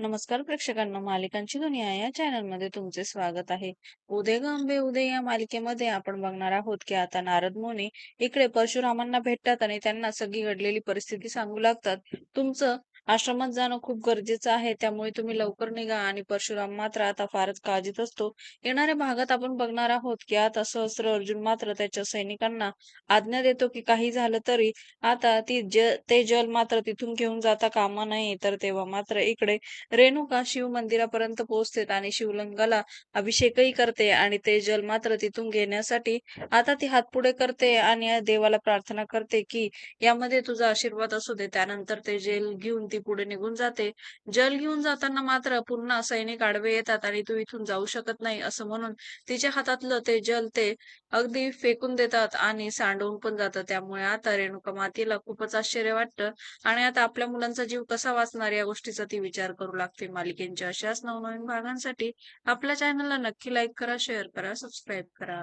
नमस्कार प्रेक्षकांना मालिकांची दुनिया या चॅनलमध्ये तुमचे स्वागत आहे. उदय गंभे उदय या मालिकेमध्ये आपण बघणार आहोत की आता नारद मुनी इकडे परशुरामांना भेटतात आणि त्यांना सगळी घडलेली परिस्थिती सांगू लागतात. तुमचं आश्रमात जाणं खूप गरजेचं आहे. त्यामुळे तुम्ही लवकर निघा आणि परशुराम मात्र आता फारच काळजीत असतो. येणाऱ्या भागात आपण बघणार आहोत की आता सहस्र अर्जुन मात्र त्याच्या सैनिकांना आज्ञा देतो की काही झालं तरी आता ती ज ते जल मात्र तिथून घेऊन जाता कामा नाही तर तेव्हा मात्र इकडे रेणुका शिव मंदिरापर्यंत पोहोचते आणि शिवलिंगाला अभिषेकही करते आणि ते जल मात्र तिथून घेण्यासाठी आता ती हात पुढे करते आणि देवाला प्रार्थना करते की यामध्ये तुझा आशीर्वाद असू दे. त्यानंतर ते जल घेऊन ती पुढे निघून जाते. जल घेऊन जाताना मात्र पुन्हा सैनिक आडवे येतात आणि तू इथून जाऊ शकत नाही असं म्हणून तिच्या हातातलं ते जल ते अगदी फेकून देतात आणि सांडवून पण जातं. त्यामुळे आता रेणुका मातीला खूपच आश्चर्य वाटतं आणि आता आपल्या मुलांचा जीव कसा वाचणार या गोष्टीचा ती विचार करू लागते. मालिकेंच्या अशाच नवनवीन भागांसाठी आपल्या चॅनलला नक्की लाईक करा शेअर करा सबस्क्राईब करा.